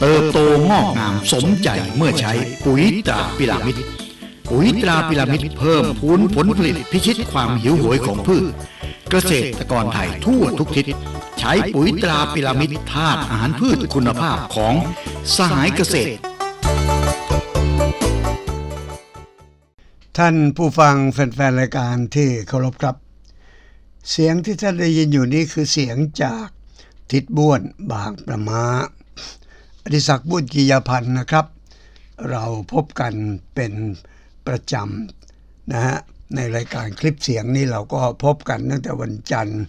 เติบโตงอกงามสมใจเมื่อใช้ปุ๋ยตราพิรามิดปุ๋ยตราพิรามิดเพิ่มพูนผลผลิตพิชิตความหิวโหยของพืช เกษตรกรไทยทั่วทุกทิศ ใช้ปุ๋ยตราพิรามิดธาตุอาหารพืชคุณภาพของสหายเกษตร ท่านผู้ฟังแฟนๆรายการที่เคารพครับ เสียงที่ท่านได้ยินอยู่นี้คือเสียงจากทิดบ้วนบางประมา อดิศักดิ์บุญกิยพันธ์นะครับ เราพบกันเป็นประจำนะฮะในรายการคลิปเสียงนี้เราก็พบกันตั้งแต่วันจันทร์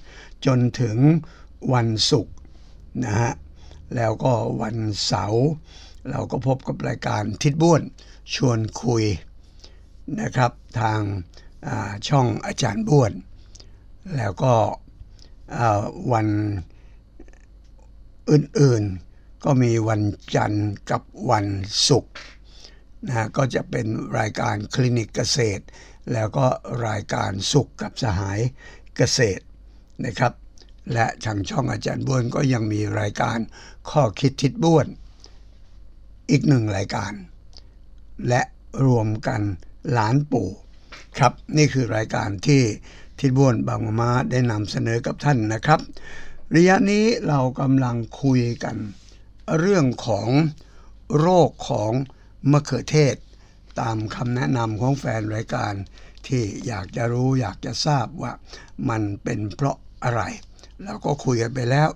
จนถึงวันศุกร์นะฮะแล้วก็วันเสาร์เราก็พบกับรายการทิดบ้วนชวนคุยนะครับทางาช่องอาจารย์บ้วน แล้วก็วันอื่นๆ ก็มีวันจันทร์กับวันศุกร์นะฮะก็จะเป็นรายการคลินิกเกษตร แล้วก็รายการสุขกับสหายเกษตรนะครับ และทางช่องอาจารย์บ้วนก็ยังมีรายการข้อคิดทิศบ้วน อีกหนึ่งรายการ และรวมกันหลานปู่ครับ นี่คือรายการที่ทิดบ้วนบางมะมาได้นำเสนอกับท่านนะครับ ระยะนี้เรากำลังคุยกัน เรื่องของโรคของมะเขือเทศ ตามคำแนะนำของแฟนรายการ ที่อยากจะรู้อยากจะทราบว่ามันเป็นเพราะอะไรเราก็คุยกันไปแล้ว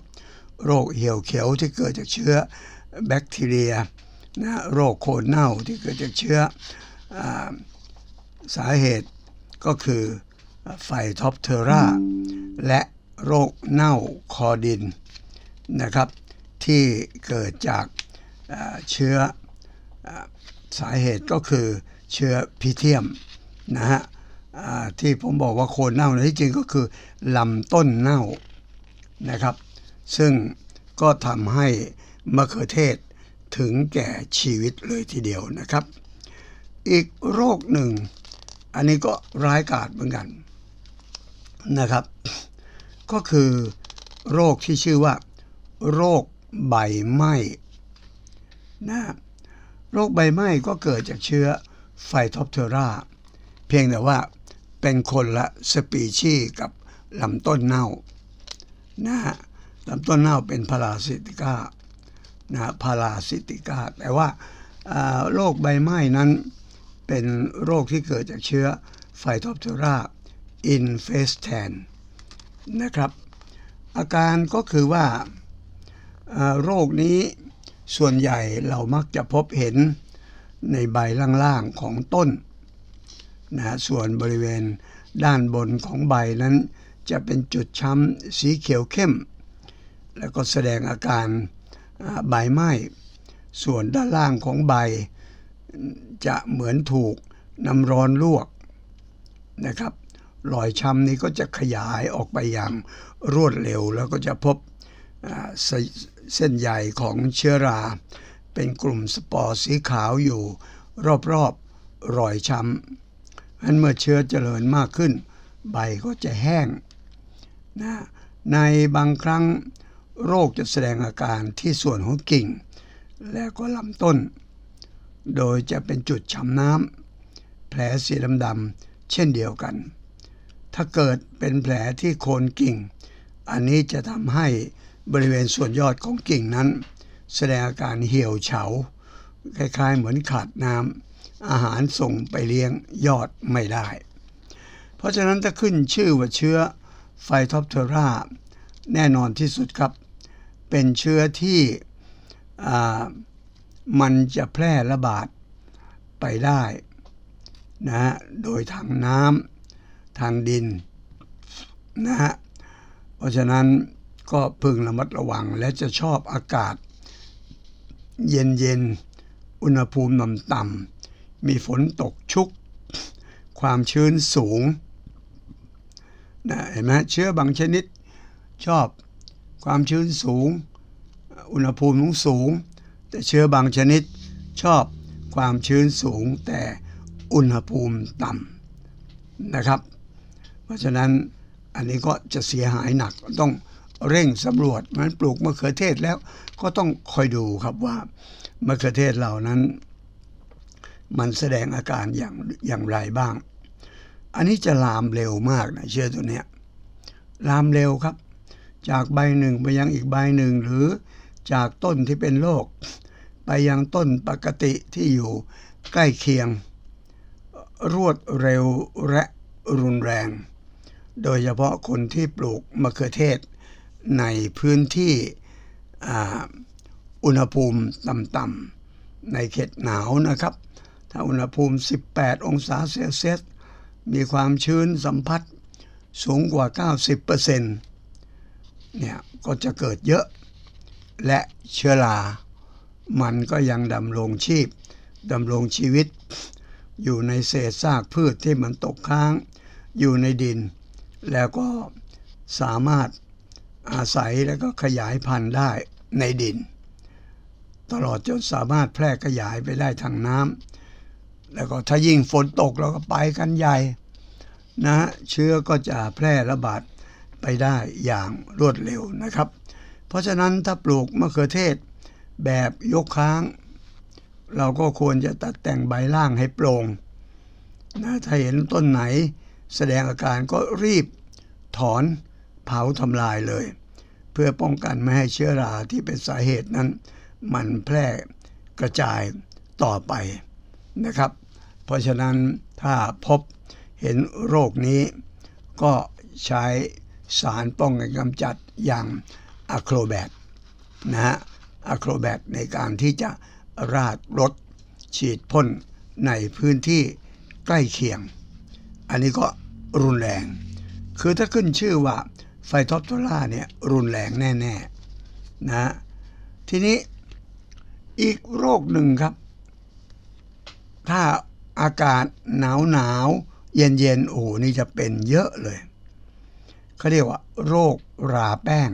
โรคเหี่ยวเขียวที่เกิดจากเชื้อแบคทีเรียนะโรคโคนเน่าที่เกิดจากเชื้ออสาเหตุก็คือไฟท็อปเทอร่าและโรคเน่าคอดินนะครับ ที่เกิดจากเชื้อสาเหตุก็คือเชื้อพิเทียมนะฮะที่ผมบอกว่าโคนเน่าในที่จริงก็คือลำต้นเน่านะครับ ซึ่งก็ทำให้มะเขือเทศถึงแก่ชีวิตเลยทีเดียวนะครับ อีกโรคหนึ่ง อันนี้ก็ร้ายกาจเหมือนกันนะครับ ก็คือโรคที่ชื่อว่า โรค ใบไหม้นะโรคใบไหม้ก็เกิดจากเชื้อไฟท็อปเทอราเพียงแต่ว่าเป็นคนละสปีชีส์กับลำต้นเน่านะลำต้นเน่าเป็นพาราซิติก้านะพาราซิติก้าแต่ว่าาโรคใบไหม้นั้นเป็นโรคที่เกิดจากเชื้อไฟทอปเทอราอินเฟสแทนนะครับ อาการก็คือว่า โรคนี้ส่วนใหญ่เรามักจะพบเห็นในใบล่างๆของต้นนะส่วนบริเวณด้านบนของใบนั้นจะเป็นจุดช้ำสีเขียวเข้ม แล้วก็แสดงอาการใบไหม้ ส่วนด้านล่างของใบ จะเหมือนถูกน้ำร้อนลวกนะครับรอยช้ำนี้ก็จะขยายออกไปอย่างรวดเร็ว แล้วก็จะพบ เส้นใยของเชื้อรา เป็นกลุ่มสปอร์สีขาวอยู่ รอบๆรอยช้ำอันเมื่อเชื้อเจริญมากขึ้น ใบก็จะแห้งนะในบางครั้งโรคจะแสดงอาการที่ส่วนของกิ่ง และก็ลำต้น โดยจะเป็นจุดช้ำน้ำแผลสีดำๆเช่นเดียวกัน ถ้าเกิดเป็นแผลที่โคนกิ่ง อันนี้จะทำให้ บริเวณส่วนยอดของกิ่งนั้น แสดงอาการเหี่ยวเฉา คล้ายๆ เหมือนขาดน้ำอาหารส่งไปเลี้ยงยอดไม่ได้ เพราะฉะนั้นถ้าขึ้นชื่อว่าเชื้อไฟทอปเทอราแน่นอนที่สุดครับ เป็นเชื้อที่มันจะแพร่ระบาดไปได้นะฮะโดยทางน้ำทางดินนะฮะเพราะฉะนั้น ก็พึงระมัดระวังและจะชอบอากาศ เย็นเย็นๆอุณหภูมิต่ำๆมีฝนตกชุก ความชื้นสูงนะเห็นไหมเชื้อบางชนิดชอบความชื้นสูง อุณหภูมิสูง แต่เชื้อบางชนิดชอบความชื้นสูงแต่อุณหภูมิต่ำนะครับ เพราะฉะนั้นอันนี้ก็จะเสียหายหนักต้อง เร่งสำรวจมันปลูกมะเขือเทศแล้วก็ต้องคอยดูครับว่ามะเขือเทศเหล่านั้น มันแสดงอาการอย่างอย่างไรบ้าง อันนี้จะลามเร็วมากนะเชื้อตัวเนี้ยลามเร็วครับ จากใบหนึ่งไปยังอีกใบหนึ่งหรือจากต้นที่เป็นโรคไปยังต้นปกติที่อยู่ใกล้เคียง รวดเร็วและรุนแรง โดยเฉพาะคนที่ปลูกมะเขือเทศ ในพื้นที่อุณหภูมิต่ำๆในเขตหนาวนะครับ ถ้าอุณหภูมิ 18 องศาเซลเซียส มีความชื้นสัมผัสสูงกว่า 90%เนี่ยก็จะเกิดเยอะ และเชื้อรา มันก็ยังดำรงชีพดำรงชีวิต อยู่ในเศษซากพืชที่มันตกค้าง อยู่ในดิน แล้วก็สามารถ อาศัยแล้วก็ขยายพันธุ์ได้ในดิน ตลอดจนสามารถแพร่ขยายไปได้ทางน้ำแล้วก็ถ้ายิ่งฝนตกเราก็ไปกันใหญ่นะฮะเชื้อก็จะแพร่ระบาดไปได้อย่างรวดเร็วนะครับ เพราะฉะนั้นถ้าปลูกมะเขือเทศแบบยกค้าง เราก็ควรจะตัดแต่งใบล่างให้โปร่งนะถ้าเห็นต้นไหนแสดงอาการก็รีบถอน เผาทำลายเลย เพื่อป้องกันไม่ให้เชื้อราที่เป็นสาเหตุนั้น มันแพร่กระจายต่อไปนะครับ เพราะฉะนั้นถ้าพบเห็นโรคนี้ ก็ใช้สารป้องกันกำจัดอย่างอะโครแบตนะฮะอะโครแบตในการที่จะราดรถฉีดพ่นในพื้นที่ใกล้เคียง อันนี้ก็รุนแรง คือถ้าขึ้นชื่อว่า ไฟท็อปโทล่าเนี่ยรุนแรงแน่ๆนะทีนี้อีกโรคหนึ่งครับ ถ้าอากาศหนาวหนาวเย็นเย็นๆโอ้โหนี่จะเป็นเยอะเลยเขาเรียกว่า โรคราแป้ง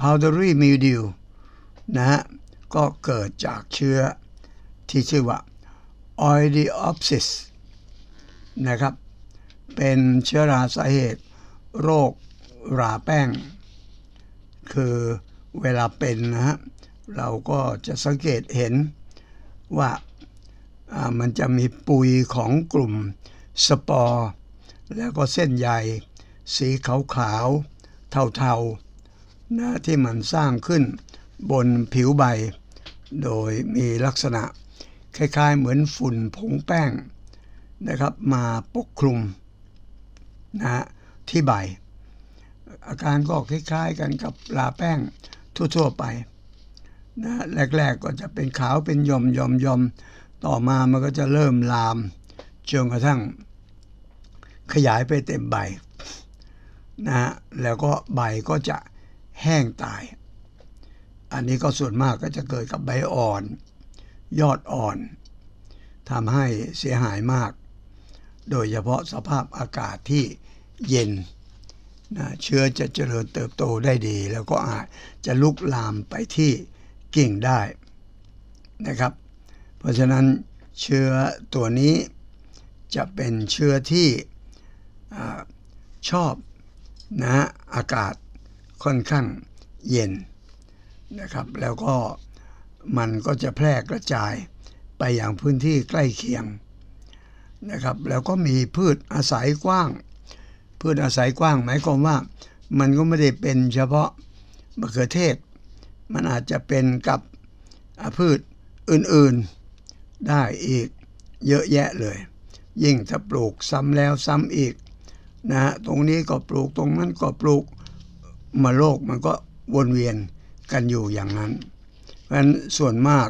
powdery mildew นะฮะก็เกิดจากเชื้อที่ชื่อว่า oidiopsis นะครับ เป็นเชื้อราสาเหตุ โรค ราแป้ง คือเวลาเป็นนะฮะเราก็จะสังเกตเห็นว่ามันจะมีปุยของกลุ่มสปอร์แล้วก็เส้นใยสีขาวๆเทาๆนะที่มันสร้างขึ้นบนผิวใบ โดยมีลักษณะคล้ายๆเหมือนฝุ่นผงแป้งนะครับมาปกคลุมนะฮะที่ใบ อาการก็คล้ายๆกันกับลาแป้งทั่วๆไปนะแรกๆก็จะเป็นขาวเป็นย่อมย่อมย่อมต่อมามันก็จะเริ่มลามจนกระทั่ง ขยายไปเต็มใบนะแล้วก็ใบก็จะแห้งตาย อันนี้ก็ส่วนมากก็จะเกิดกับใบอ่อน ยอดอ่อนทำให้เสียหายมาก โดยเฉพาะสภาพอากาศที่เย็น นะเชื้อจะเจริญเติบโตได้ดี แล้วก็อาจจะลุกลามไปที่กิ่งได้นะครับ เพราะฉะนั้นเชื้อตัวนี้จะเป็นเชื้อที่อชอบนะอากาศค่อนข้างเย็นนะครับ แล้วก็มันก็จะแพร่กระจายไปอย่างพื้นที่ใกล้เคียงนะครับ แล้วก็มีพืชอาศัยกว้าง พืชอาศัยกว้าง หมายความว่า มันก็ไม่ได้เป็นเฉพาะมะเขือเทศ มันอาจจะเป็นกับอ่าพืชอื่นๆได้อีกเยอะแยะเลย ยิ่งถ้าปลูกซ้ำแล้วซ้ำอีกนะฮะตรงนี้ก็ปลูกตรงนั้นก็ปลูกมาโลกมันก็วนเวียนกันอยู่อย่างนั้น เพราะฉะนั้นส่วนมาก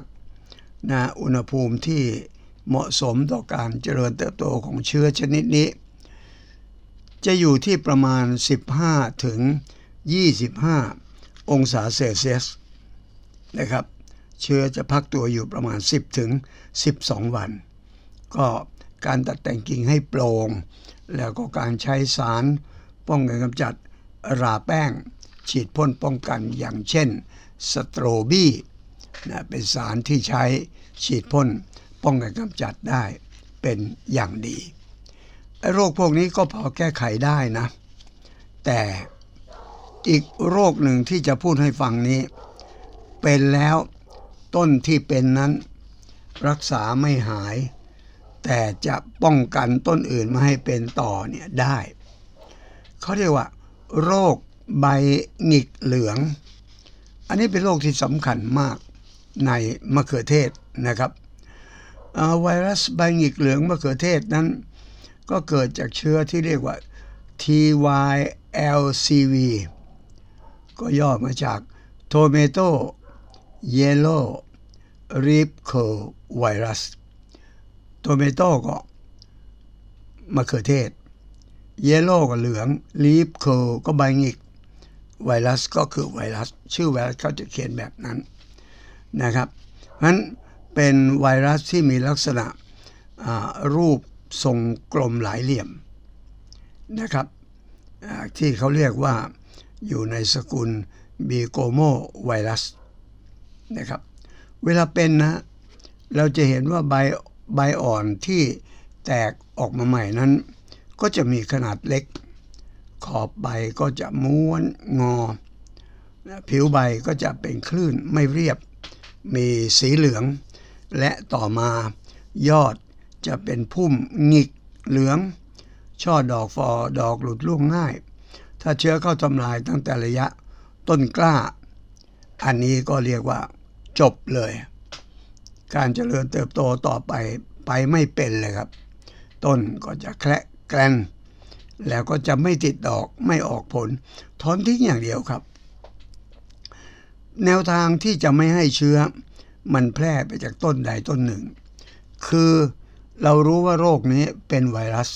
นะอุณหภูมิที่เหมาะสมต่อการเจริญเติบโตของเชื้อชนิดนี้ จะอยู่ที่ประมาณ 15 ถึง 25 องศาเซลเซียสนะครับ เชื้อจะพักตัวอยู่ประมาณ 10 ถึง 12 วัน ก็การตัดแต่งกิ่งให้โปร่งแล้วก็การใช้สารป้องกันกำจัดราแป้ง ฉีดพ่นป้องกันอย่างเช่นสโตรบี้นะเป็นสารที่ใช้ฉีดพ่นป้องกันกำจัดได้เป็นอย่างดี โรคพวกนี้ก็พอแก้ไขได้นะ แต่อีกโรคหนึ่งที่จะพูดให้ฟังนี้ เป็นแล้วต้นที่เป็นนั้น รักษาไม่หาย แต่จะป้องกันต้นอื่นไม่ให้เป็นต่อเนี่ยได้ เขาเรียกว่า โรคใบหงิกเหลือง อันนี้เป็นโรคที่สำคัญมากในมะเขือเทศนะครับไวรัสใบหงิกเหลืองมะเขือเทศนั้น ก็เกิดจากเชื้อที่เรียกว่า TYLCV ก็ย่อมาจาก Tomato Yellow Leaf Curl Virus โทเมโต้ก็มะเขือเทศเยลโล่ก็เหลืองลีฟเคิลก็ใบหงิก ไวรัสก็คือไวรัส ชื่อไวรัสเขาจะเขียนแบบนั้นนะครับเพราะนั้นเป็นไวรัสที่มีลักษณะรูป ทรงกลมหลายเหลี่ยมนะครับ ที่เขาเรียกว่าอยู่ในสกุลบีโกโมไวรัสนะครับ เวลาเป็นนะ เราจะเห็นว่าใบใบอ่อนที่แตกออกมาใหม่นั้น ก็จะมีขนาดเล็ก ขอบใบก็จะม้วนงอ ผิวใบก็จะเป็นคลื่นไม่เรียบ มีสีเหลือง และต่อมายอด จะเป็นพุ่มหงิกเหลือง ช่อดอกฟอดอกหลุดร่วงง่าย ถ้าเชื้อเข้าทำลายตั้งแต่ระยะต้นกล้า อันนี้ก็เรียกว่าจบเลย การเจริญเติบโตต่อไปไปไม่เป็นเลยครับ ต้นก็จะแคละแกลนแล้วก็จะไม่ติดดอกไม่ออกผลถอนทิ้งอย่างเดียวครับ แนวทางที่จะไม่ให้เชื้อ มันแพร่ไปจากต้นใดต้นหนึ่ง คือ เรารู้ว่าโรคนี้เป็นไวรัส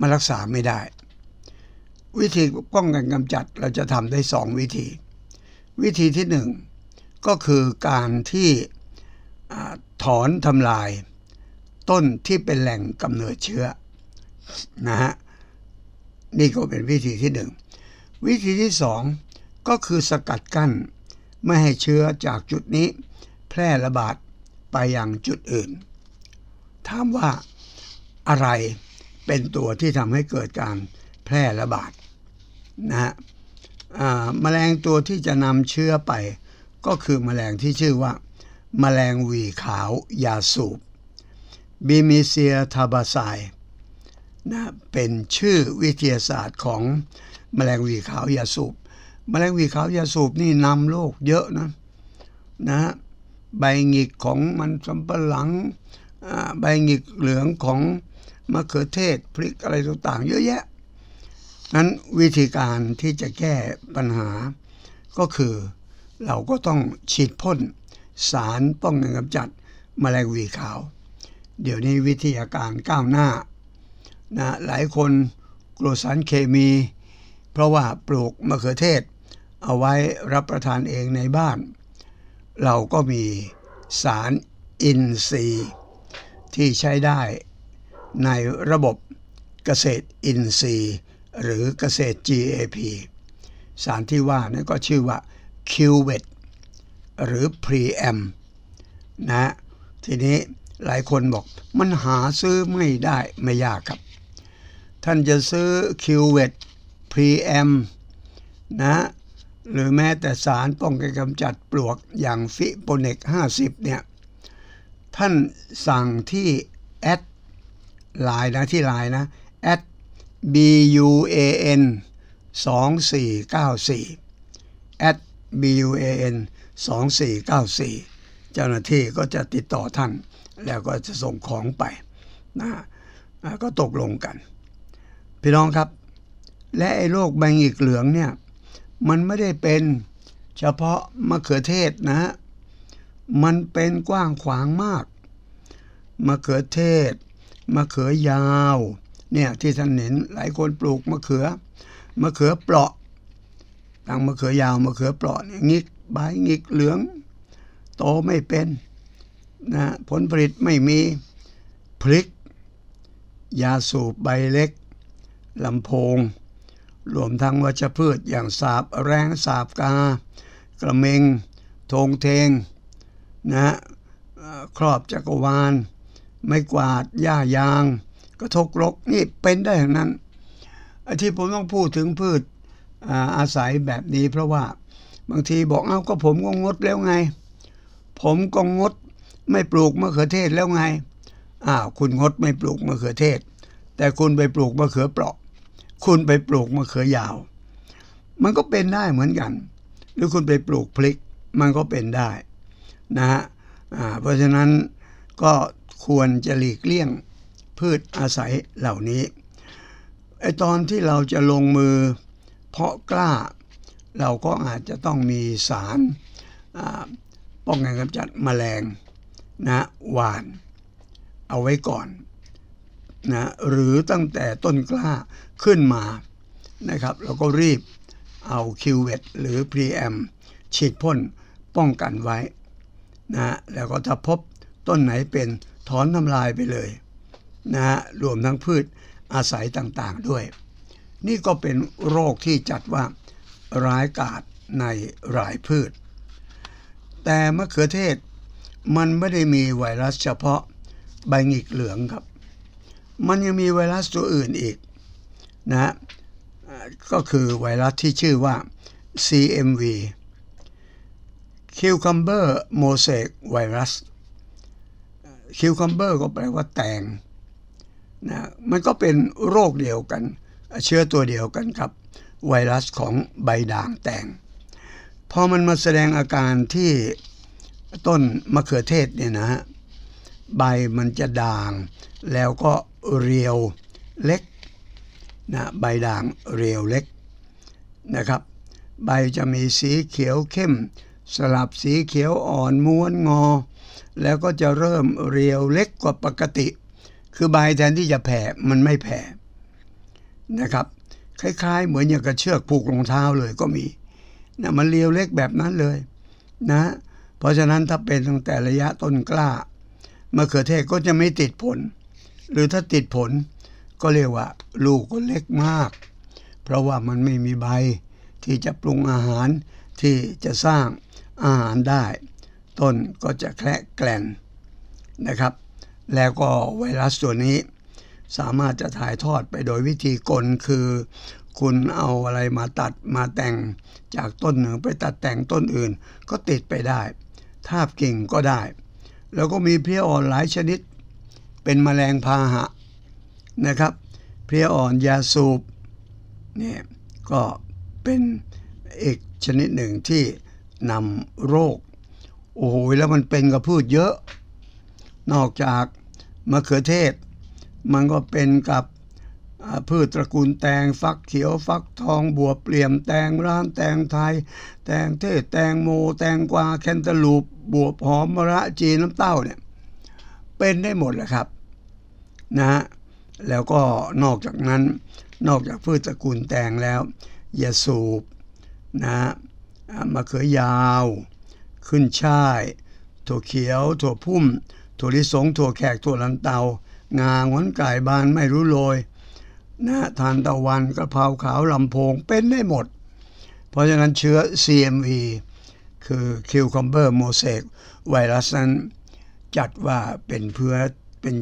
มันรักษาไม่ได้ วิธีป้องกันกำจัดเราจะทำได้สองวิธี วิธีที่หนึ่งก็คือการที่ถอนทำลาย ต้นที่เป็นแหล่งกำเนิดเชื้อนะฮะนี่ก็เป็นวิธีที่หนึ่งวิธีที่สองก็คือสกัดกั้นไม่ให้เชื้อจากจุดนี้ แพร่ระบาดไปยังจุดอื่น ถามว่าอะไรเป็นตัวที่ทำให้เกิดการแพร่ระบาดนะฮะแมลงตัวที่จะนำเชื้อไป ก็คือแมลงที่ชื่อว่า แมลงหวีขาวยาสูบบิมิเซียทาบาไซนะเป็นชื่อวิทยาศาสตร์ของแมลงหวีขาวยาสูบแมลงหวีขาวยาสูบนี่นำโรคเยอะนะนะฮะใบหงิกของมันสำปะหลัง ใบหงิกเหลืองของมะเขือเทศพริกอะไรต่างๆ เยอะแยะ นั้นวิธีการที่จะแก้ปัญหา ก็คือเราก็ต้องฉีดพ่นสารป้องกันกำจัดแมลงวีขาว เดี๋ยวนี้วิทยาการก้าวหน้านะหลายคนกลัวสารเคมี เพราะว่าปลูกมะเขือเทศ เอาไว้รับประทานเองในบ้าน เราก็มีสารอินทรีย์ ที่ใช้ได้ในระบบเกษตรอินทรีย์ หรือเกษตร GAP สารที่ว่านั่นก็ชื่อว่า q v e t หรือ Pream นะทีนี้หลายคนบอกมันหาซื้อไม่ได้ไม่ยากครับ ท่านจะซื้อ q v e t Pream นะหรือแม้แต่สารป้องกันกำจัดปลวกอย่างฟิโปเนก 50 เนี่ย ท่านสั่งที่แอดไลน์นะที่ไลน์นะ at buan 2494 at buan 2494 เจ้าหน้าที่ก็จะติดต่อท่าน แล้วก็จะส่งของไปนะก็ตกลงกัน พี่น้องครับ และไอ้โรคใบหงิกเหลืองเนี่ย มันไม่ได้เป็นเฉพาะมะเขือเทศนะฮะ มันเป็นกว้างขวางมากมะเขือเทศมะเขือยาว เนี่ยที่ท่านเห็นหลายคนปลูกมะเขือมะเขือเปราะตั้งมะเขือยาวมะเขือเปราะเนี่ยงิกใบงิกเหลือง โตไม่เป็นนะผลผลิตไม่มีพริก ยาสูบใบเล็กลำโพง รวมทั้งวัชพืชอย่างสาบแรงสาบกา กระเมง ทงเทง นะครอบจักรวาล ไม่กวาดหญ้ายาง กระทกรกนี่เป็นได้ทั้งนั้นไอ้ที่ผมต้องพูดถึงพืชอาอาศัยแบบนี้เพราะว่าบางทีบอกเอ้าก็ผมก็งดแล้วไง ผมก็งดไม่ปลูกมะเขือเทศแล้วไงอ้าวคุณงดไม่ปลูกมะเขือเทศ แต่คุณไปปลูกมะเขือเปราะ คุณไปปลูกมะเขือยาว มันก็เป็นได้เหมือนกัน หรือคุณไปปลูกพริก มันก็เป็นได้ นะฮะเพราะฉะนั้นก็ควรจะหลีกเลี่ยงพืชอาศัยเหล่านี้ไอตอนที่เราจะลงมือเพาะกล้า เราก็อาจจะต้องมีสารป้องกันกำจัดแมลงนะหวานเอาไว้ก่อนนะหรือตั้งแต่ต้นกล้าขึ้นมานะครับเราก็รีบเอาคิวเวตหรือ PM ฉีดพ่นป้องกันไว้ นะแล้วก็ถ้าพบต้นไหนเป็นถอนทำลายไปเลยนะรวมทั้งพืชอาศัยต่างๆด้วย นี่ก็เป็นโรคที่จัดว่าร้ายกาจในหลายพืช แต่มะเขือเทศมันไม่ได้มีไวรัสเฉพาะใบหงิกเหลืองครับ มันยังมีไวรัสตัวอื่นอีกนะฮะก็คือไวรัสที่ชื่อว่า CMV Cucumber Mosaic Virus Cucumber ก็แปลว่าแตงนะมันก็เป็นโรคเดียวกัน เชื้อตัวเดียวกันครับไวรัสของใบด่างแตงพอมันมาแสดงอาการที่ต้นมะเขือเทศเนี่ยนะฮะใบมันจะด่าง แล้วก็เรียวเล็กนะใบด่างเรียวเล็กนะครับ ใบจะมีสีเขียวเข้ม สลับสีเขียวอ่อนม้วนงอ แล้วก็จะเริ่มเรียวเล็กกว่าปกติ คือใบแทนที่จะแผ่มันไม่แผ่นะครับ คล้ายๆ เหมือนอย่างกระเชือกผูกรองเท้าเลยก็มีนะมันเรียวเล็กแบบนั้นเลยนะ เพราะฉะนั้นถ้าเป็นตั้งแต่ระยะต้นกล้ามะเขือเทศก็จะไม่ติดผล หรือถ้าติดผลก็เรียกว่า ลูกก็เล็กมาก เพราะว่ามันไม่มีใบที่จะปรุงอาหาร ที่จะสร้างอาหารได้ ต้นก็จะแคละแกลนนะครับ แล้วก็ไวรัสตัวนี้ สามารถจะถ่ายทอดไปโดยวิธีกลคือ คุณเอาอะไรมาตัดมาแต่งจากต้นหนึ่งไปตัดแต่งต้นอื่น ก็ติดไปได้ ทาบกิ่งก็ได้ แล้วก็มีเพลี้ยอ่อนหลายชนิด เป็นแมลงพาหะนะครับ เพลี้ยอ่อนยาสูบเนี่ยก็เป็นอีก ชนิดหนึ่งที่นำโรค โอ้โหแล้วมันเป็นกับพืชเยอะ นอกจากมะเขือเทศ มันก็เป็นกับพืชตระกูลแตงฟักเขียวฟักทองบัวเปลี่ยมแตงร้านแตงไทย แตงเทศแตงโม แตงกวาแคนตาลูปบัวหอมมะระจีนน้ำเต้าเนี่ยเป็นได้หมดแหละครับนะฮะแล้วก็นอกจากนั้นนอกจากพืชตระกูลแตงแล้วยาสูบ นะฮะอ่ามะเขือยาว ขึ้นช่าย ถั่วเขียว ถั่วพุ่ม ถั่วลิสง ถั่วแขก ถั่วลันเตา งาหงอนไก่บานไม่รู้โรยนะทานตะวันกระเพราขาวลำโพงเป็นได้หมด เพราะฉะนั้นเชื้อ CMV คือ Cucumber Mosaic ไวรัสนั้นจัดว่าเป็นเพื่อเป็น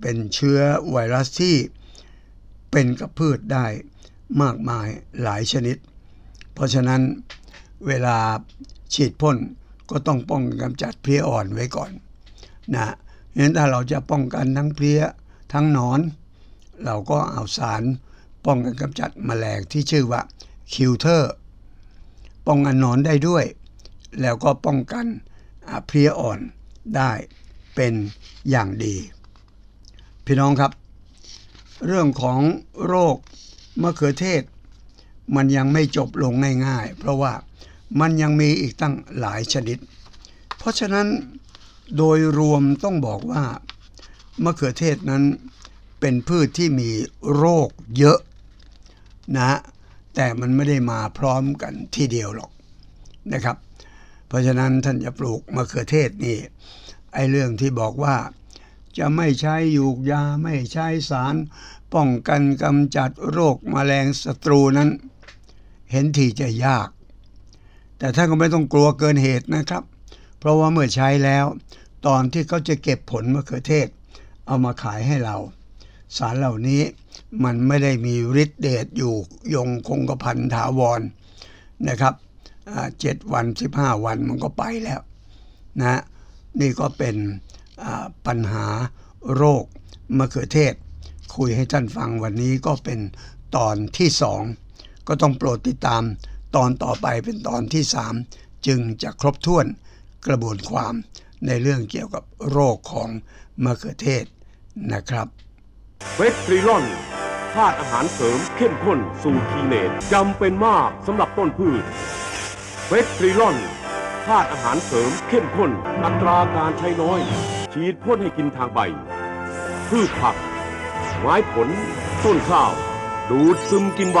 เป็นเชื้อไวรัสที่เป็นกับพืชได้มากมายหลายชนิด เพราะฉะนั้นเวลาฉีดพ่นก็ต้องป้องกันกำจัดเพลี้ยอ่อนไว้ก่อนนะเพราะฉะนั้นถ้าเราจะป้องกันทั้งเพลี้ยทั้งหนอน เราก็เอาสารป้องกันกำจัดแมลงที่ชื่อว่าคิวเทอร์ป้องกันหนอนได้ด้วย แล้วก็ป้องกันเพลี้ยอ่อนได้เป็นอย่างดี พี่น้องครับ เรื่องของโรคมะเขือเทศ มันยังไม่จบลงง่ายๆ เพราะว่ามันยังมีอีกตั้งหลายชนิด เพราะฉะนั้นโดยรวมต้องบอกว่ามะเขือเทศนั้นเป็นพืชที่มีโรคเยอะนะแต่มันไม่ได้มาพร้อมกันทีเดียวหรอกนะครับ เพราะฉะนั้นท่านจะปลูกมะเขือเทศนี่ไอเรื่องที่บอกว่าจะไม่ใช้ยูกยาไม่ใช้สาร ป้องกันกำจัดโรคมแมลงศัตรูนั้น เห็นทีจะยาก แต่ท่านก็ไม่ต้องกลัวเกินเหตุนะครับ เพราะว่าเมื่อใช้แล้ว ตอนที่เขาจะเก็บผลมะเขือเทศ เอามาขายให้เรา สารเหล่านี้มันไม่ได้มีฤทธิ์เดชอยู่ยงคงกระพันถาวรนะครับเจ็ดวันสิบห้าวันมันก็ไปแล้วนะนี่ก็เป็นปัญหาโรคมะเขือเทศ คุยให้ท่านฟังวันนี้ก็เป็นตอนที่สอง ก็ต้องโปรดติดตามตอนต่อไปเป็นตอนที่สามจึงจะครบถ้วนกระบวนความในเรื่องเกี่ยวกับโรคของมะเขือเทศนะครับเวสตรีลอนธาตุอาหารเสริมเข้มข้นสู่ทีเนตจำเป็นมากสำหรับต้นพืชเวสตรีลอนธาตุอาหารเสริมเข้มข้น อัตราการใช้น้อย ฉีดพ่นให้กินทางใบ พืชผัก ไม้ผล ต้นข้าว ดูดซึมกินใบ